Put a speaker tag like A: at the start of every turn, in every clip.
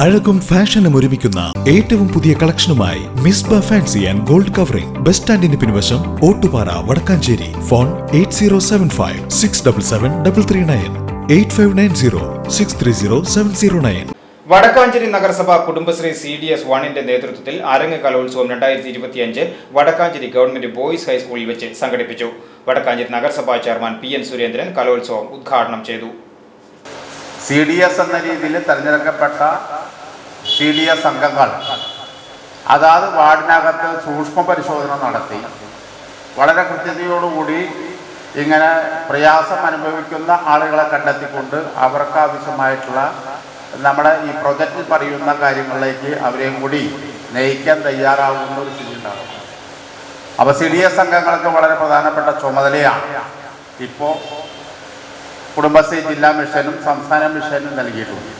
A: അഴകും ഫാഷനും ഒരുമിക്കുന്ന ഏറ്റവും പുതിയ കളക്ഷനുമായി മിസ് ബ fancy and gold covering. Bus സ്റ്റാൻഡിന് പിൻവശം Ottupara Vadakkanchery. Phone eight zero seven five six double seven double three nine. Eight five nine zero six three zero seven zero nine.
B: Vadakkanchery നഗരസഭ Kudumbashree C D S വണ്ണിന്റെ നേതൃത്വത്തിൽ അരങ്ങ് കലോത്സവം രണ്ടായിരത്തി ഇരുപത്തിയഞ്ച് Vadakkanchery government boys ഹൈസ്കൂളിൽ വെച്ച് സംഘടിപ്പിച്ചു. വടക്കാഞ്ചേരി നഗരസഭാ ചെയർമാൻ പി എൻ സുരേന്ദ്രൻ കലോത്സവം ഉദ്ഘാടനം ചെയ്തു.
C: സി ഡി എസ് എന്ന രീതിയിൽ തിരഞ്ഞെടുക്കപ്പെട്ട സി സംഘങ്ങൾ. അതാത് വാർഡിനകത്ത് സൂക്ഷ്മ പരിശോധന നടത്തി. വളരെ കൃത്യതയോടുകൂടി ഇങ്ങനെ പ്രയാസം അനുഭവിക്കുന്ന ആളുകളെ കണ്ടെത്തിക്കൊണ്ട് അവർക്ക് ആവശ്യമായിട്ടുള്ള നമ്മുടെ ഈ പ്രൊജക്റ്റിൽ പറയുന്ന കാര്യങ്ങളിലേക്ക് അവരെയും കൂടി നയിക്കാൻ തയ്യാറാവുന്ന ഒരു സ്ഥിതി ഉണ്ടാകും. അപ്പോൾ സി ഡി എസ് വളരെ പ്രധാനപ്പെട്ട ചുമതലയാണ്. ഇപ്പോൾ കുടുംബശ്രീ ജില്ലാ മിഷനും സംസ്ഥാന മിഷനും നൽകിയിട്ടുണ്ട്.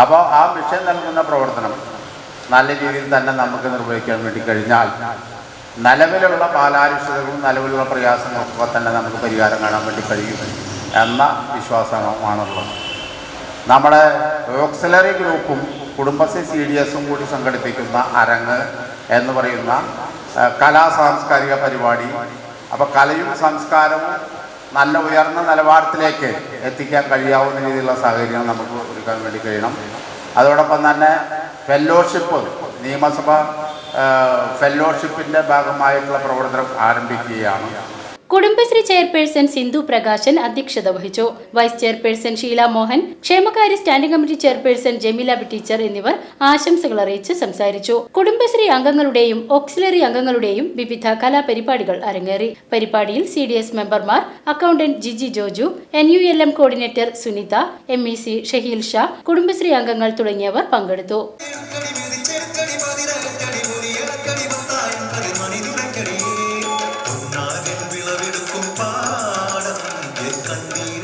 C: അപ്പോൾ ആ മിഷൻ നൽകുന്ന പ്രവർത്തനം നല്ല രീതിയിൽ തന്നെ നമുക്ക് നിർവഹിക്കാൻ വേണ്ടി കഴിഞ്ഞാൽ നിലവിലുള്ള ബാലാരിഷ്ടതകളും നിലവിലുള്ള പ്രയാസങ്ങൾക്കൊക്കെ തന്നെ നമുക്ക് പരിഹാരം കാണാൻ വേണ്ടി കഴിയും എന്ന വിശ്വാസമാണുള്ളത്. നമ്മുടെ ഓക്സിലറി ഗ്രൂപ്പും കുടുംബശ്രീ സി ഡി എസും കൂടി സംഘടിപ്പിക്കുന്ന അരങ്ങ് എന്ന് പറയുന്ന കലാ സാംസ്കാരിക പരിപാടി. അപ്പോൾ കലയും സംസ്കാരവും നല്ല ഉയർന്ന നിലവാരത്തിലേക്ക് എത്തിക്കാൻ കഴിയാവുന്ന രീതിയിലുള്ള സാഹചര്യം നമുക്ക് ഒരുക്കാൻ വേണ്ടി കഴിയണം. അതോടൊപ്പം തന്നെ ഫെല്ലോഷിപ്പ് നിയമസഭ ഫെല്ലോഷിപ്പിന്റെ ഭാഗമായിട്ടുള്ള പ്രവർത്തനം ആരംഭിക്കുകയാണ്.
D: കുടുംബശ്രീ ചെയർപേഴ്സൺ സിന്ധു പ്രകാശൻ അധ്യക്ഷത വഹിച്ചു. വൈസ് ചെയർപേഴ്സൺ ഷീല മോഹൻ ക്ഷേമകാര്യ standing committee chairperson Jameela B teacher എന്നിവർ ആശംസകൾ അറിയിച്ച് സംസാരിച്ചു. കുടുംബശ്രീ അംഗങ്ങളുടെയും ഓക്സിലറി അംഗങ്ങളുടെയും വിവിധ കലാപരിപാടികൾ അരങ്ങേറി. പരിപാടിയിൽ സി ഡി എസ് മെമ്പർമാർ accountant Jiji Joju N U L M coordinator Sunitha M E C Shaheel Shah Kudumbashree അംഗങ്ങൾ തുടങ്ങിയവർ പങ്കെടുത്തു.